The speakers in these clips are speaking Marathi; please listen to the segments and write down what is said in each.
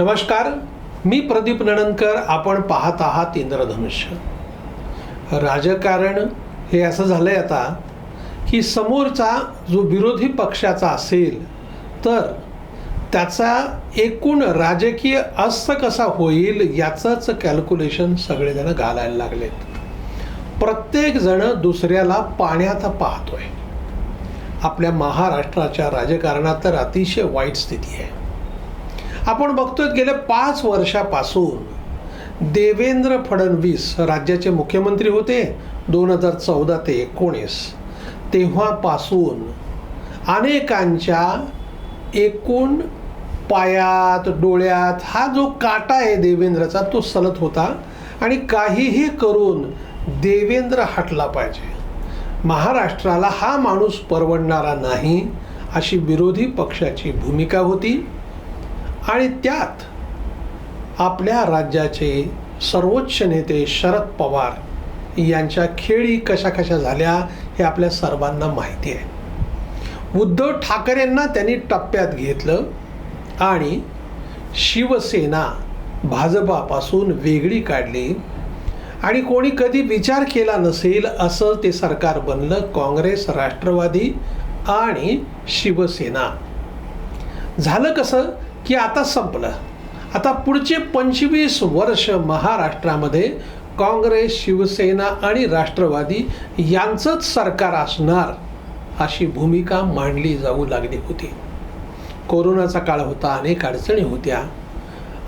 नमस्कार मी प्रदीप नणनकर आपण पाहत आहात इंद्रधनुष्य. राजकारण हे असं झालं आहे आता की समोरचा जो विरोधी पक्षाचा असेल तर त्याचा एकूण राजकीय अस्त कसा होईल याचंच कॅल्क्युलेशन सगळेजण घालायला लागलेत. प्रत्येकजण दुसऱ्याला पाण्यात पाहतोय. आपल्या महाराष्ट्राच्या राजकारणात तर अतिशय वाईट स्थिती आहे. आपण बघतोय गेल्या पाच वर्षापासून देवेंद्र फडणवीस राज्याचे मुख्यमंत्री होते दोन हजार चौदा ते एकोणीस. तेव्हापासून अनेकांच्या एकूण पायात डोळ्यात हा जो काटा आहे देवेंद्रचा तो सलत होता आणि काहीही करून देवेंद्र हटला पाहिजे. महाराष्ट्राला हा माणूस परवडणारा नाही अशी विरोधी पक्षाची भूमिका होती. आणि त्यात आपल्या राज्याचे सर्वोच्च नेते शरद पवार यांच्या खेळी कशा कशा झाल्या हे आपल्या सर्वांना माहिती आहे. उद्धव ठाकरेंना त्यांनी टप्प्यात घेतलं आणि शिवसेना भाजपापासून वेगळी काढली. आणि कोणी कधी विचार केला नसेल असं ते सरकार बनलं काँग्रेस राष्ट्रवादी आणि शिवसेना. झालं कसं? की आता संपलं. आता पुढचे पंचवीस वर्ष महाराष्ट्रामध्ये काँग्रेस शिवसेना आणि राष्ट्रवादी यांचंच सरकार असणार अशी भूमिका मांडली जाऊ लागली होती. कोरोनाचा काळ होता अनेक अडचणी होत्या.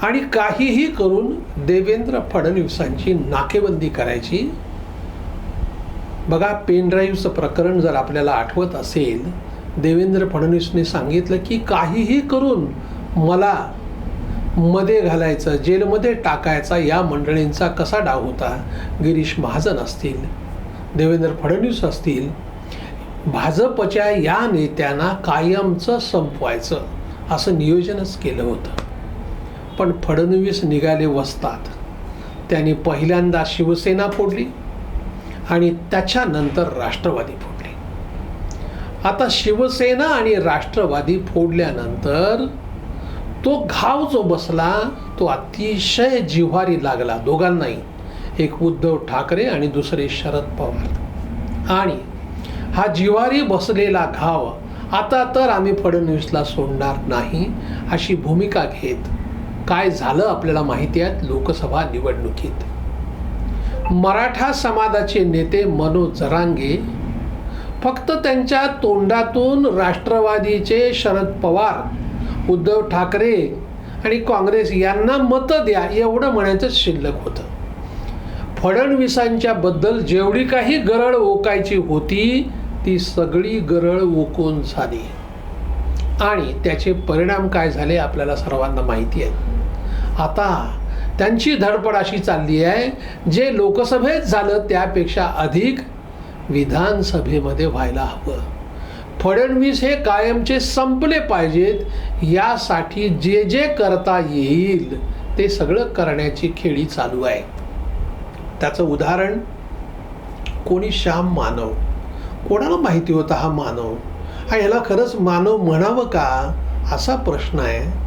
आणि काहीही करून देवेंद्र फडणवीसांची नाकेबंदी करायची. बघा पेनड्राईव्हचं प्रकरण जर आपल्याला आठवत असेल देवेंद्र फडणवीसने सांगितलं की काहीही करून मला मध्ये घालायचं जेलमध्ये टाकायचा या मंडळींचा कसा डाव होता? गिरीश महाजन असतील देवेंद्र फडणवीस असतील भाजपच्या या नेत्यांना कायमचं संपवायचं असं नियोजनच केलं होतं. पण फडणवीस निघाले वसतात. त्यांनी पहिल्यांदा शिवसेना फोडली आणि त्याच्यानंतर राष्ट्रवादी फोडली. आता शिवसेना आणि राष्ट्रवादी फोडल्यानंतर तो घाव जो बसला तो अतिशय जिव्हारी लागला दोघांनाही. एक उद्धव ठाकरे आणि दुसरे शरद पवार. आणि हा जिवारी बसलेला घाव आता तर आम्ही फडणवीसला सोडणार नाही अशी भूमिका घेत काय झालं आपल्याला माहिती आहे? लोकसभा निवडणुकीत. मराठा समाजाचे नेते मनोज जरांगे फक्त त्यांच्या तोंडातून राष्ट्रवादीचे शरद पवार उद्धव ठाकरे आणि काँग्रेस यांना मतं द्या एवढं म्हणायचं शिल्लक होतं. फडणवीसांच्या बद्दल जेवढी काही गरळ ओकायची होती ती सगळी गरळ ओकून झाली. आणि त्याचे परिणाम काय झाले आपल्याला सर्वांना माहिती आहे. आता त्यांची धडपड अशी चालली आहे जे लोकसभेत झालं त्यापेक्षा अधिक विधानसभेमध्ये व्हायला हवं. फडणवीस हे कायमचे संपले पाहिजेत यासाठी जे जे करता येईल ते सगळं करण्याची खेळी चालू आहे. त्याचं उदाहरण कोणी श्याम मानव? कोणाला माहिती होता हा मानव? हा याला खरंच मानव म्हणावं का? असा प्रश्न आहे.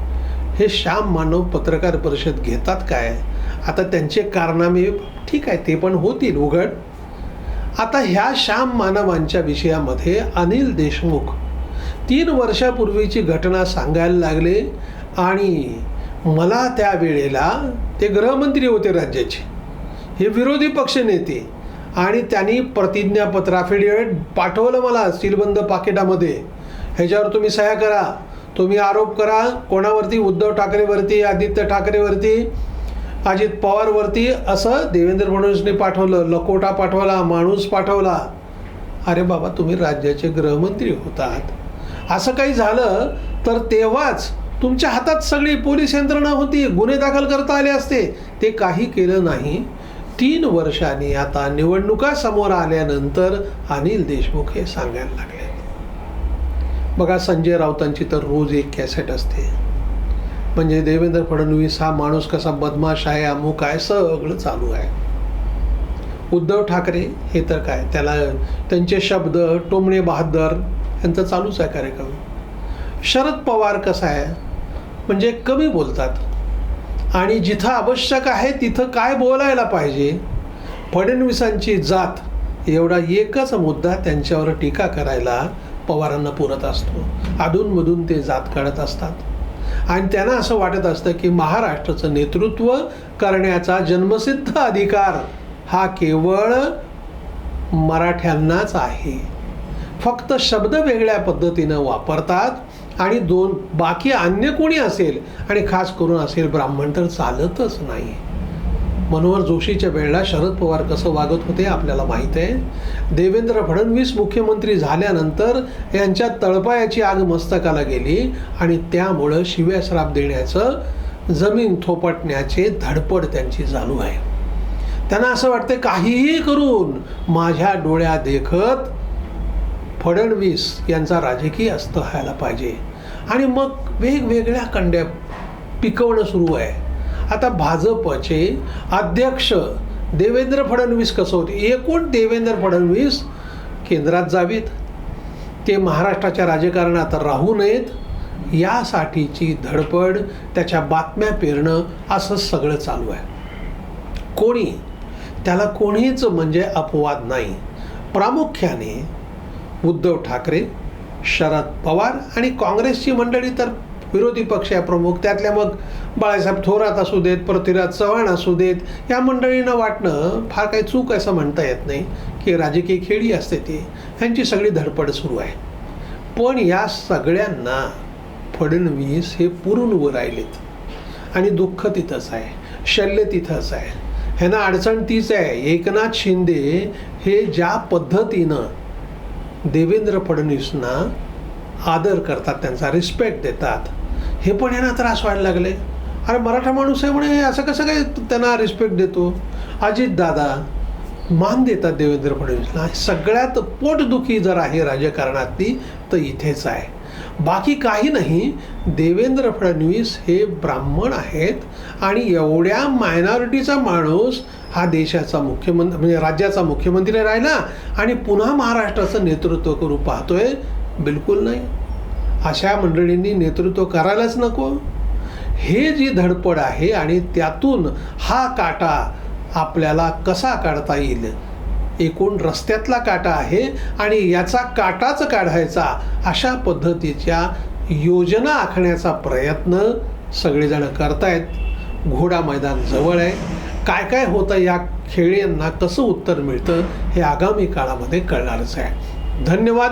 हे श्याम मानव पत्रकार परिषद घेतात काय? आता त्यांचे कारनामे ठीक आहे ते पण होतील उघड. आता ह्या श्याम मानवांच्या विषयामध्ये अनिल देशमुख तीन वर्षापूर्वीची घटना सांगायला लागले आणि मला त्या वेळेला ते गृहमंत्री होते राज्याचे. हे विरोधी पक्षनेते आणि त्यांनी प्रतिज्ञापत्र अफिडेविट पाठवलं मला सीलबंद पाकिटामध्ये. ह्याच्यावर तुम्ही सह्या करा. तुम्ही आरोप करा. कोणावरती? उद्धव ठाकरेवरती? आदित्य ठाकरेवरती? अजित पवारवरती असं देवेंद्र फडणवीसने पाठवलं लकोटा पाठवला माणूस पाठवला. अरे बाबा तुम्ही राज्याचे गृहमंत्री होतात. असं काही झालं तर तेव्हाच तुमच्या हातात सगळी पोलीस यंत्रणा होती गुन्हे दाखल करता आले असते. ते काही केलं नाही. तीन वर्षांनी आता निवडणुका समोर आल्यानंतर अनिल देशमुख हे सांगायला लागले बघा संजय राऊतांची तर रोज एक कॅसेट असते. म्हणजे देवेंद्र फडणवीस हा माणूस कसा बदमाश आहे अमुक आहे सगळं चालू आहे. उद्धव ठाकरे हे तर काय? त्याला त्यांचे शब्द टोमणे बहादर यांचं चालूच आहे कार्यक्रम. शरद पवार कसा आहे? म्हणजे कमी बोलतात. आणि जिथं आवश्यक आहे तिथं काय बोलायला पाहिजे? फडणवीसांची जात एवढा एकच मुद्दा त्यांच्यावर टीका करायला पवारांना पुरत असतो. अधूनमधून ते जात काढत असतात. आणि त्यांना असं वाटत असतं की महाराष्ट्राचं नेतृत्व करण्याचा जन्मसिद्ध अधिकार हा केवळ मराठ्यांनाच आहे. फक्त शब्द वेगळ्या पद्धतीनं वापरतात आणि दोन बाकी अन्य कोणी असेल आणि खास करून असेल ब्राह्मण तर चालतच नाही. मनोहर जोशीच्या वेळेला शरद पवार कसं वागत होते आपल्याला माहीत आहे. देवेंद्र फडणवीस मुख्यमंत्री झाल्यानंतर यांच्या तळपायाची आग मस्तकाला गेली आणि त्यामुळं शिव्या श्राप देण्याचं जमीन थोपटण्याचे धडपड त्यांची चालू आहे. त्यांना असं वाटतं काहीही करून माझ्या डोळ्या देखत फडणवीस यांचा राजकीय अस्त व्हायला पाहिजे. आणि मग वेगवेगळ्या कंड्या पिकवणं सुरू आहे. आता भाजपचे अध्यक्ष देवेंद्र फडणवीस कसं होते? एकूण देवेंद्र फडणवीस केंद्रात जावीत. ते महाराष्ट्राच्या राजकारणात राहू नयेत. यासाठीची धडपड त्याच्या बातम्या पेरणं असं सगळं चालू आहे. कोणी? त्याला कोणीच म्हणजे अपवाद नाही. प्रामुख्याने उद्धव ठाकरे शरद पवार आणि काँग्रेसची मंडळी तर विरोधी पक्ष आहे प्रमुख त्यातल्या मग बाळासाहेब थोरात असू देत पृथ्वीराज चव्हाण असू देत या मंडळींना वाटणं फार काही चूक असं म्हणता येत नाही की राजकीय खेळी असते ती. ह्यांची सगळी धडपड सुरू आहे. पण या सगळ्यांना फडणवीस हे पुरून उभं राहिलेत. आणि दुःख तिथंच आहे शल्य तिथंच आहे. ह्यांना अडचण तीच आहे एकनाथ शिंदे हे ज्या पद्धतीनं देवेंद्र फडणवीसना आदर करतात त्यांचा रिस्पेक्ट देतात हे पण यांना त्रास व्हायला लागले. अरे मराठा माणूस आहे म्हणे असं कसं काय त्यांना रिस्पेक्ट देतो? अजित दादा मान देतात देवेंद्र फडणवीसला. सगळ्यात पोटदुखी जर आहे राजकारणातली तर इथेच आहे. बाकी काही नाही देवेंद्र फडणवीस हे ब्राह्मण आहेत आणि एवढ्या मायनॉरिटीचा माणूस हा देशाचा मुख्यमंत्री म्हणजे राज्याचा मुख्यमंत्री राहिला आणि पुन्हा महाराष्ट्राचं नेतृत्व करू पाहतोय बिलकुल नाही. अशा मंडळींनी नेतृत्व करायलाच नको. हे जी धडपड आहे आणि त्यातून हा काटा आपल्याला कसा काढता येईल? एकूण रस्त्यातला काटा आहे आणि याचा काटाच काढायचा अशा पद्धतीच्या योजना आखण्याचा प्रयत्न सगळेजण करतायत. घोडा मैदान जवळ आहे. काय काय होतं या खेळ्यांना कसं उत्तर मिळतं हे आगामी काळामध्ये कळणारच आहे. धन्यवाद.